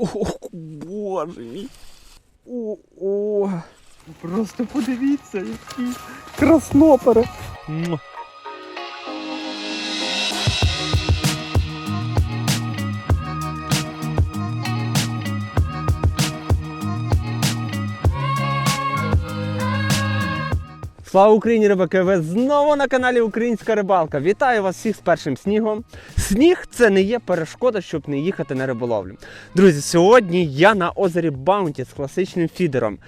Ох, боже мій. О, о. Просто подивіться, які краснопери. Слава Україні, рибаки! Ви знову на каналі Українська рибалка. Вітаю вас всіх з першим снігом. Сніг це не є перешкода, щоб не їхати на риболовлю. Друзі, сьогодні я на озері Баунті з класичним фідером.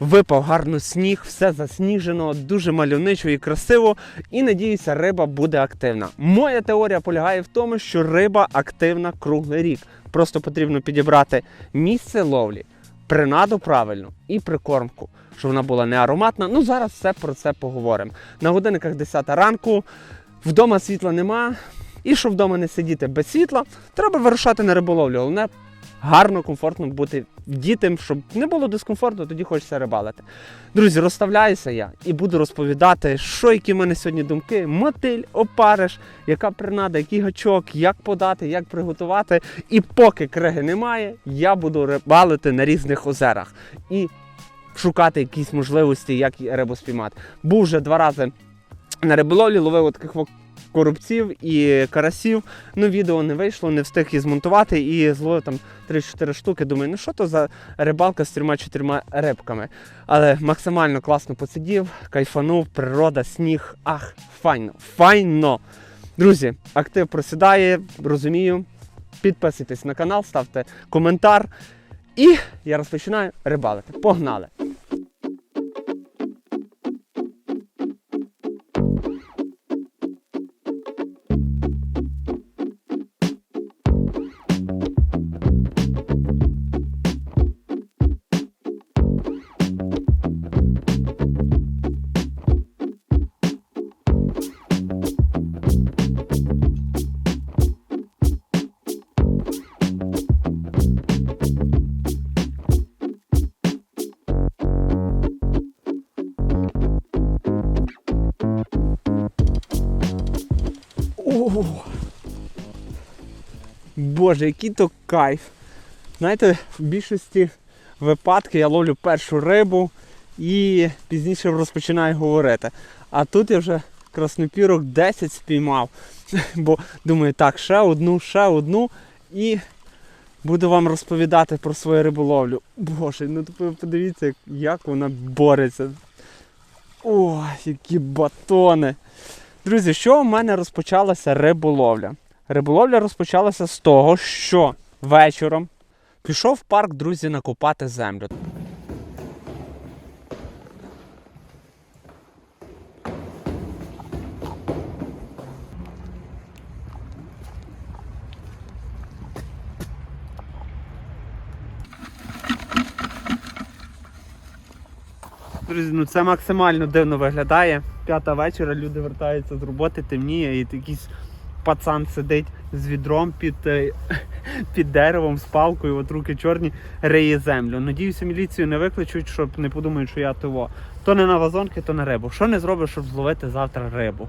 Випав гарно сніг, все засніжено, дуже мальовничо і красиво. І надіюся, риба буде активна. Моя теорія полягає в тому, що риба активна круглий рік. Просто потрібно підібрати місце ловлі, принаду правильно і прикормку, щоб вона була не ароматна. Ну зараз все про це поговоримо. На годинниках 10 ранку, вдома світла нема. І щоб вдома не сидіти без світла, треба вирушати на риболовлю. Головне гарно, комфортно бути дітям, щоб не було дискомфорту, тоді хочеться рибалити. Друзі, розставляюся я і буду розповідати, що які в мене сьогодні думки, мотиль, опариш, яка принада, який гачок, як подати, як приготувати. І поки криги немає, я буду рибалити на різних озерах і шукати якісь можливості, як рибу спіймати. Був вже два рази на риболовлі, ловив таких во- коробців і карасів. Ну, відео не вийшло, не встиг її змонтувати і зловив там 3-4 штуки. Думаю, ну що то за рибалка з трьома-чотирма рибками. Але максимально класно посидів, кайфанув, природа, сніг. Ах, файно, файно. Друзі, актив просідає, розумію. Підписуйтесь на канал, ставте коментар. І я розпочинаю рибалити. Погнали! Боже, який то кайф. Знаєте, в більшості випадків я ловлю першу рибу і пізніше розпочинаю говорити. А тут я вже краснопірок 10 спіймав. Бо думаю, так, ще одну, ще одну і буду вам розповідати про свою риболовлю. Боже, ну ви подивіться, як- вона бореться. Ой, які батони! Друзі, що у мене розпочалася риболовля? Риболовля розпочалася з того, що вечором пішов в парк, друзі, накопати землю. Друзі, ну це максимально дивно виглядає. П'ята вечора, люди вертаються з роботи, темніє, і якийсь пацан сидить з відром під, е, під деревом з палкою, от руки чорні, риє землю. Надіюся, міліцію не викличуть, щоб не подумають, що я того. То не на вазонки, то на рибу. Що не зробиш, щоб зловити завтра рибу?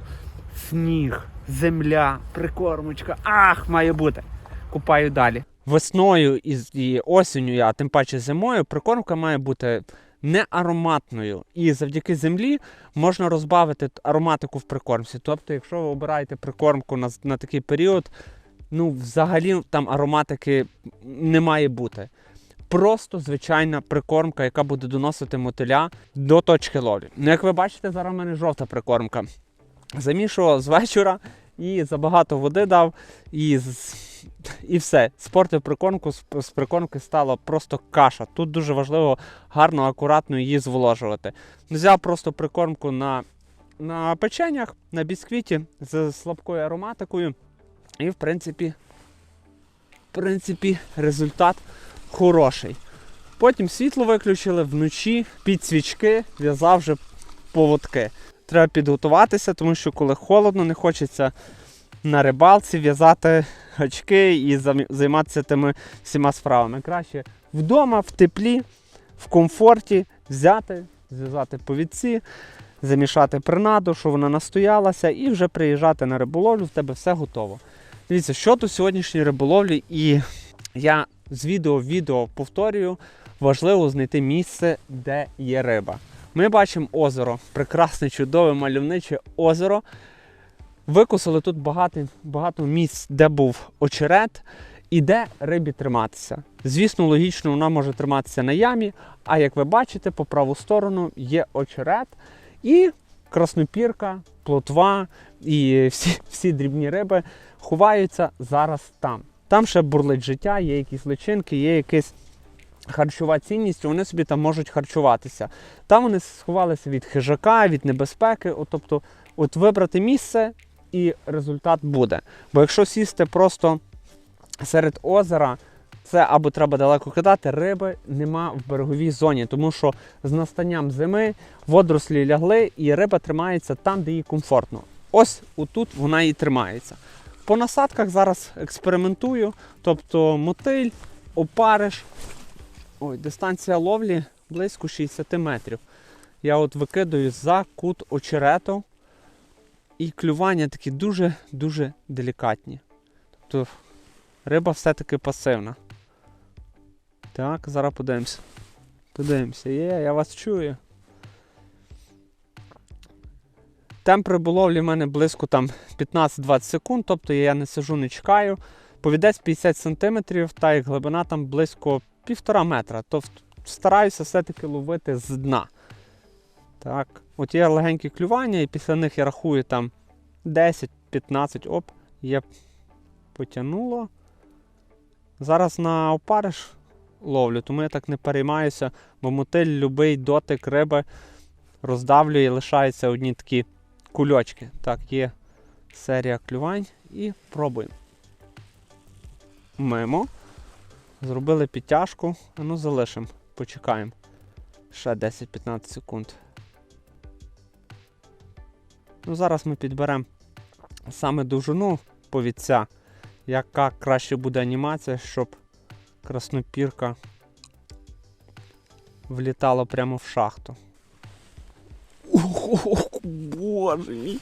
Сніг, земля, прикормочка. Ах, має бути. Купаю далі. Весною і, осінню, а тим паче зимою, прикормка має бути не ароматною. І завдяки землі можна розбавити ароматику в прикормці. Тобто, якщо ви обираєте прикормку на, на такий період, ну взагалі там ароматики не має бути. Просто звичайна прикормка, яка буде доносити мотиля до точки ловлі. Ну, як ви бачите, зараз в мене жовта прикормка. Замішував з вечора і забагато води дав, і, і все. Спортив прикормку, з, прикормки стала просто каша. Тут дуже важливо гарно, акуратно її зволожувати. Взяв просто прикормку на, на печенях, на бісквіті з слабкою ароматикою. І, в принципі, в принципі, результат хороший. Потім світло виключили вночі, під свічки в'язав вже поводки. Треба підготуватися, тому що коли холодно, не хочеться на рибалці в'язати гачки і займатися тими всіма справами. Краще вдома, в теплі, в комфорті взяти, зв'язати повідці, замішати принаду, щоб вона настоялася, і вже приїжджати на риболовлю, в тебе все готово. Дивіться, що до сьогоднішньої риболовлі, і я з відео в відео повторюю, важливо знайти місце, де є риба. Ми бачимо озеро, прекрасне, чудове, мальовниче озеро. Викусили тут багато, багато місць, де був очерет і де рибі триматися. Звісно, логічно, вона може триматися на ямі, а як ви бачите, по праву сторону є очерет і краснопірка, плотва і всі, всі дрібні риби ховаються зараз там. Там ще бурлить життя, є якісь личинки, є якась харчова цінність, вони собі там можуть харчуватися. Там вони сховалися від хижака, від небезпеки. От, тобто, от вибрати місце і результат буде. Бо якщо сісти просто серед озера, це або треба далеко кидати, риби нема в береговій зоні, тому що з настанням зими водорослі лягли і риба тримається там, де їй комфортно. Ось отут вона і тримається. По насадках зараз експериментую, тобто мотиль, опариш. Ой, дистанція ловлі близько 60 метрів. Я от викидаю за кут очерету. І клювання такі дуже-дуже делікатні. Тобто риба все-таки пасивна. Так, зараз подивимося. Подивимося. Є, я вас чую. Темп риболовлі в мене близько там 15-20 секунд, тобто я не сижу, не чекаю. Повідець 50 см, та як глибина там близько 1,5 метра. Тобто стараюся все-таки ловити з дна. Так, от є легенькі клювання, і після них я рахую там 10-15 оп, є потягнуло. Зараз на опариш ловлю, тому я так не переймаюся, бо мотиль любий дотик риби роздавлює, і лишаються одні такі кульочки. Так, є серія клювань і пробуємо. Мимо. Зробили підтяжку, ну залишимо, почекаємо. Ще 10-15 секунд. Ну, Зараз ми підберемо саме довжину повідця, яка краще буде анімація, щоб краснопірка влітала прямо в шахту. Ох, боже мій.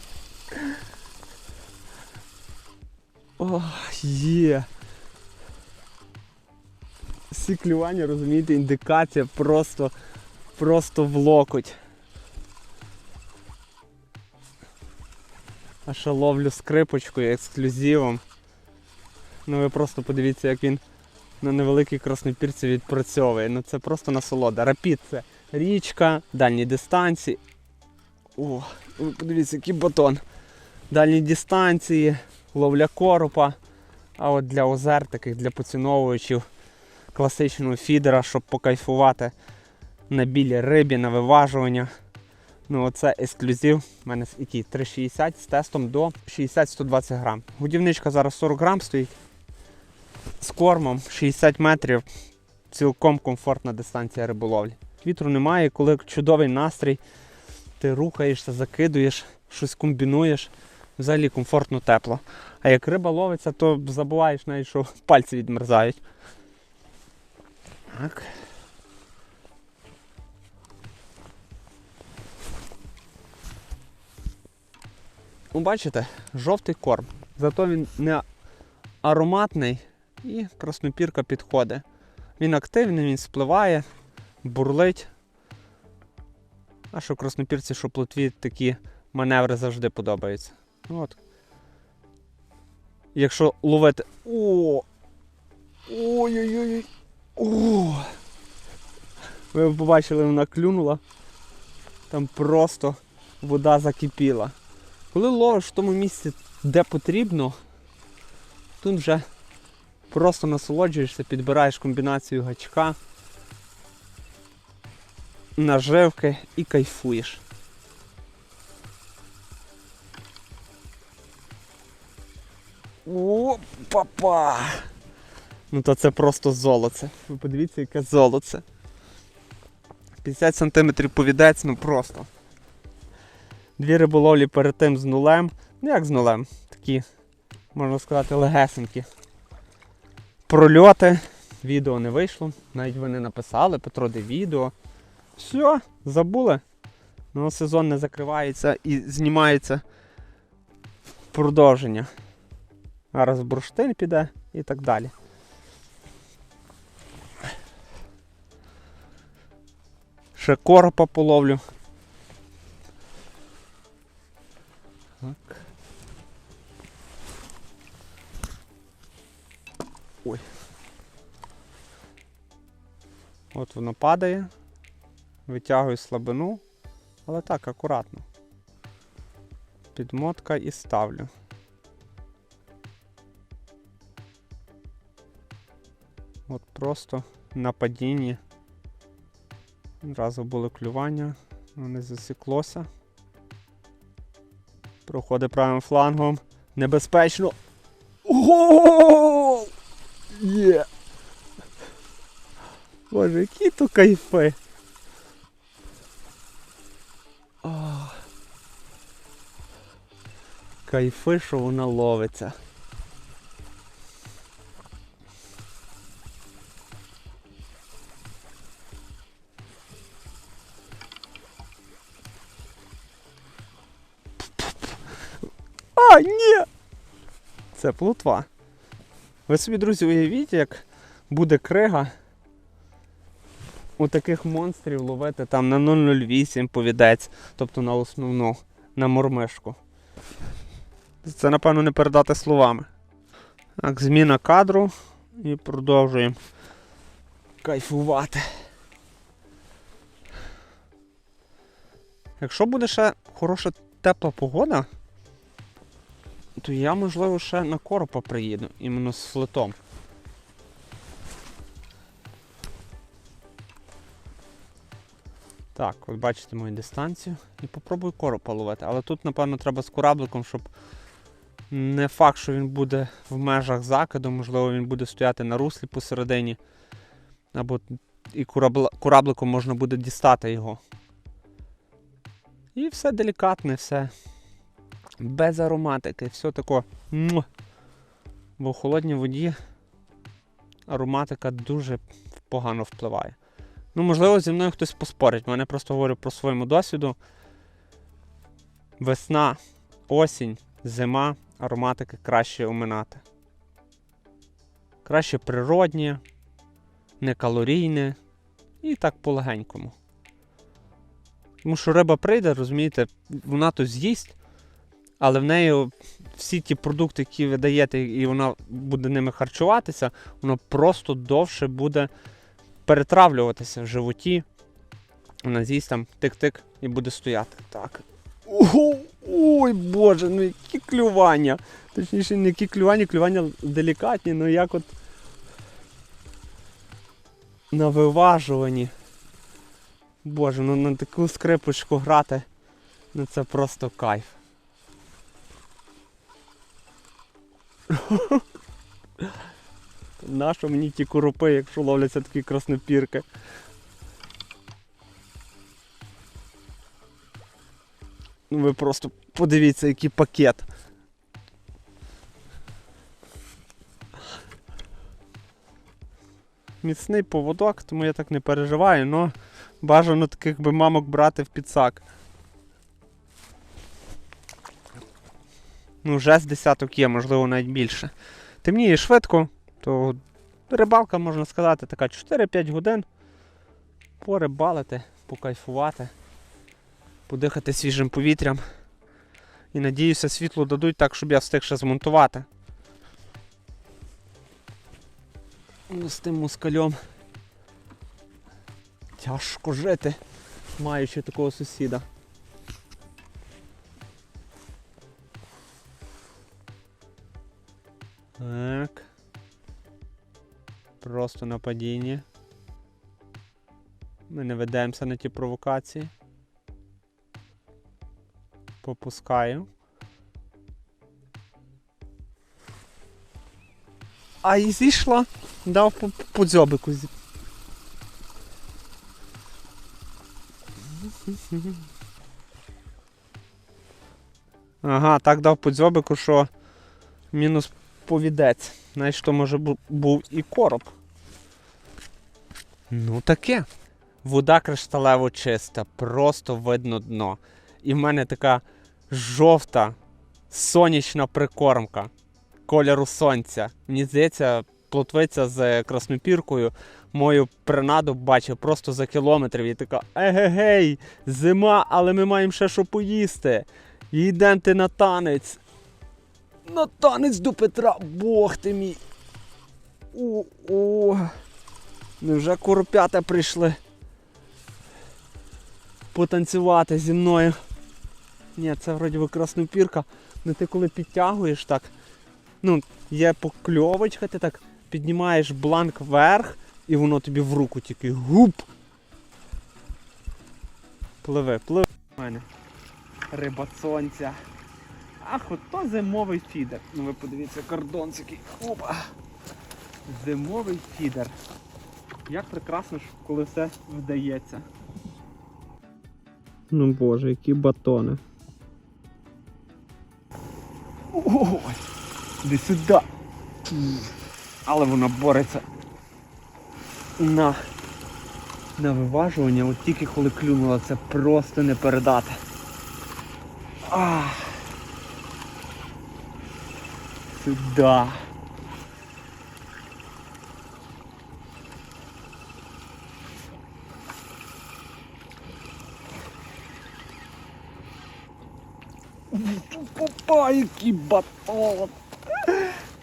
О, є. Всі клювання, розумієте, індикація просто, просто в локоть. А ще ловлю скрипочкою, ексклюзивом. Ну ви просто подивіться, як він на невеликій краснопірці відпрацьовує. Ну це просто насолода. Рапід це річка, дальні дистанції. О, ви подивіться, який батон. Дальні дистанції, ловля коропа. А от для озер, таких для поціновувачів класичного фідера, щоб покайфувати на білій рибі, на виважування. Ну, оце ексклюзив. У мене який 3,60 з тестом до 60-120 грам. Годівничка зараз 40 грам стоїть. З кормом 60 метрів. Цілком комфортна дистанція риболовлі. Вітру немає, коли чудовий настрій, ти рухаєшся, закидуєш, щось комбінуєш. Взагалі комфортно тепло. А як риба ловиться, то забуваєш навіть, що пальці відмерзають. Так. Ну, бачите, жовтий корм. Зато він не ароматний і краснопірка підходить. Він активний, він спливає, бурлить. А що краснопірці, що плотві такі маневри завжди подобаються. Ну, От. Якщо ловити. О! Ой-ой-ой! О! Ви побачили, вона клюнула. Там просто вода закипіла. Коли ловиш в тому місці, де потрібно, тут вже просто насолоджуєшся, підбираєш комбінацію гачка, наживки і кайфуєш. О, папа! Ну то це просто золоце. Ви подивіться, яке золоце. 50 см повідець, ну просто. Дві риболовлі перед тим з нулем. Ну як з нулем? Такі, можна сказати, легесенькі. Прольоти. Відео не вийшло. Навіть ви не написали, Петро, де відео. Все, забули. Ну, сезон не закривається і знімається в продовження. Зараз бурштин піде і так далі. Ще коропа половлю. Так. Ой. От воно падає. Витягую слабину, але так, акуратно. Підмотка і ставлю. От просто на падінні. Одразу було клювання, воно не засіклося. Проходить правим флангом. Небезпечно. Ого! Є! Боже, які то кайфи. Кайфи, що вона ловиться. Це плутва. Ви собі, друзі, уявіть, як буде крига у таких монстрів ловити там на 008 повідець, тобто на основну, на мормишку. Це, напевно, не передати словами. Так, зміна кадру і продовжуємо кайфувати. Якщо буде ще хороша тепла погода, то я, можливо, ще на коропа приїду, іменно з флетом. Так, от бачите мою дистанцію. І попробую коропа ловити. Але тут, напевно, треба з корабликом, щоб не факт, що він буде в межах закиду, можливо, він буде стояти на руслі посередині. Або і корабла- корабликом можна буде дістати його. І все делікатне, все без ароматики, все муа. Бо в холодній воді ароматика дуже погано впливає. Ну, можливо, зі мною хтось поспорить. Мене просто говорю про своєму досвіду. Весна, осінь, зима, ароматики краще оминати. Краще природні, некалорійне і так полегенькому. Тому що риба прийде, розумієте, вона то з'їсть, але в неї всі ті продукти, які ви даєте, і вона буде ними харчуватися, воно просто довше буде перетравлюватися в животі. Вона з'їсть там тик-тик і буде стояти. Так. Ого, ой, боже, ну які клювання. Точніше, не які клювання, клювання делікатні, ну як от на виважуванні. Боже, ну на таку скрипочку грати, ну це просто кайф. Нащо мені ті коропи, якщо ловляться такі краснопірки? Ну ви просто подивіться, який пакет. Міцний поводок, тому я так не переживаю, але бажано таких би мамок брати в підсак. Ну, вже з десяток є, можливо, навіть більше. Темніє швидко, то рибалка, можна сказати, така 4-5 годин. Порибалити, покайфувати, подихати свіжим повітрям. І надіюся, світло дадуть так, щоб я встиг ще змонтувати. Ну, з тим москальом тяжко жити, маючи такого сусіда. Так. Просто на падінні. Ми не ведемося на ті провокації. Попускаю. А і зійшла. Дав по, по дзьобику. Ага, так дав по дзьобику, що мінус повідець. Знаєш, то може був і короб. Ну таке. Вода кришталево чиста, просто видно дно. І в мене така жовта сонячна прикормка кольору сонця. Мені здається, плотвиця з краснопіркою мою принаду бачив просто за кілометрів і така егегей, зима, але ми маємо ще що поїсти. Йдемте на танець. На танець до Петра, Бог ти мій. О, о. Невже коропята прийшли потанцювати зі мною? Ні, це вроді би краснопірка. Ну ти коли підтягуєш так, ну, є покльовочка, ти так піднімаєш бланк вверх і воно тобі в руку тільки гуп. Пливе, пливе в мене. Риба Ах, ото зимовий фідер. Ну ви подивіться, кордончики. Опа. Зимовий фідер. Як прекрасно, коли все вдається. Ну боже, які батони. Ой, іди сюди. Але вона бореться на, на виважування, от тільки коли клюнула, це просто не передати. Ах. Сюда. Попа, який батон!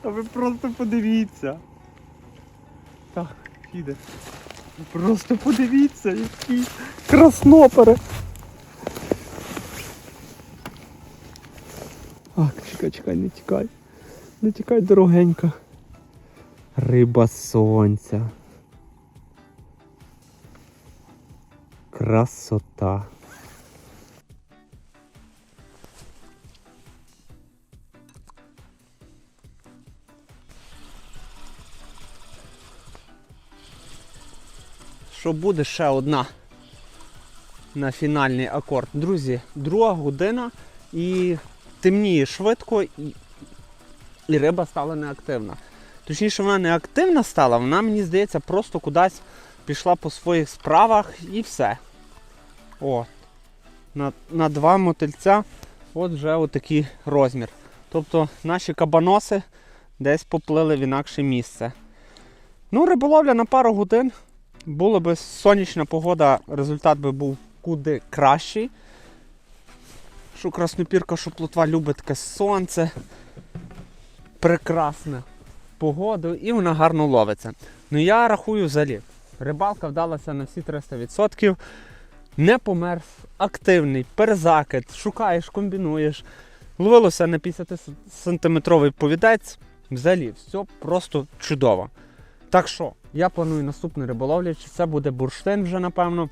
Та ви просто подивіться. Так, піде. Просто подивіться, які краснопери. Так, чекай, чекай, не тікай. Не тікай, дорогенька. Риба сонця. Красота. Що буде ще одна на фінальний акорд. Друзі, друга година і темніє швидко, і, і риба стала неактивна. Точніше, вона не активна стала, вона, мені здається, просто кудись пішла по своїх справах і все. О, на, на два мотильця от вже отакий розмір. Тобто наші кабаноси десь поплили в інакше місце. Ну, риболовля на пару годин. Була б сонячна погода, результат би був куди кращий. Що краснопірка, що плотва любить таке сонце. Прекрасна погода і вона гарно ловиться. Ну я рахую взагалі. Рибалка вдалася на всі 300%. Не померз, активний, перезакид, шукаєш, комбінуєш. Ловилося на 50-сантиметровий повідець. Взагалі, все просто чудово. Так що, я планую наступну риболовлю, чи це буде бурштин вже, напевно.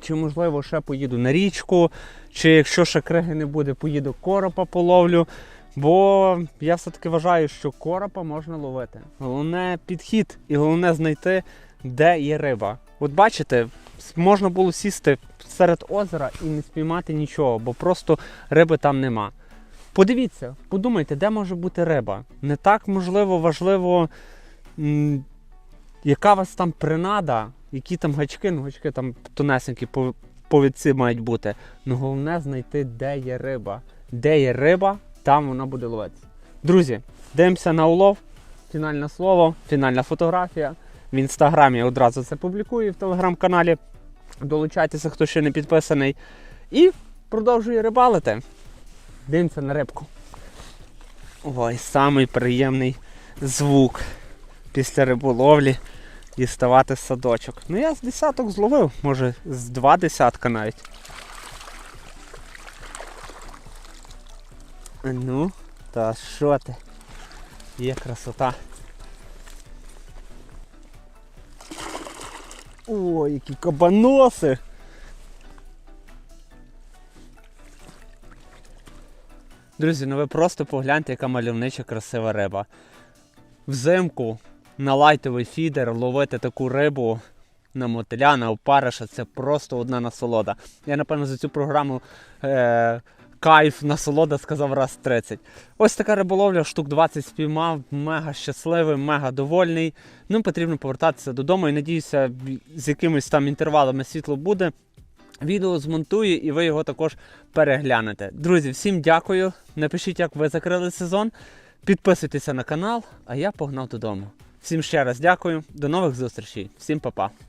Чи, можливо, ще поїду на річку, чи якщо ще криги не буде, поїду коропа половлю. Бо я все-таки вважаю, що коропа можна ловити. Головне підхід і головне знайти, де є риба. От бачите, можна було сісти серед озера і не спіймати нічого, бо просто риби там нема. Подивіться, подумайте, де може бути риба. Не так можливо важливо, яка у вас там принада, які там гачки, ну гачки там тонесенькі по- повідці мають бути. Ну головне знайти, де є риба. Де є риба, там вона буде ловитися. Друзі, дивимося на улов. Фінальне слово, фінальна фотографія. В інстаграмі одразу це публікую в телеграм-каналі. Долучайтеся, хто ще не підписаний. І продовжую рибалити. Дивимося на рибку. Ой, самий приємний звук після риболовлі діставати садочок. Ну я з десяток зловив, може з два десятка навіть. Ну, та що ти? Є красота. Ой, які кабаноси! Друзі, ну ви просто погляньте, яка мальовнича красива риба. Взимку на лайтовий фідер ловити таку рибу на мотиля, на опариша це просто одна насолода. Я, напевно, за цю програму е- кайф, насолода сказав раз 30. Ось така риболовля, штук 20 спіймав, мега щасливий, мега довольний. Ну, потрібно повертатися додому і надіюся, з якимись там інтервалами світло буде. Відео змонтую і ви його також переглянете. Друзі, всім дякую. Напишіть, як ви закрили сезон. Підписуйтеся на канал, а я погнав додому. Всім ще раз дякую. До нових зустрічей. Всім па-па.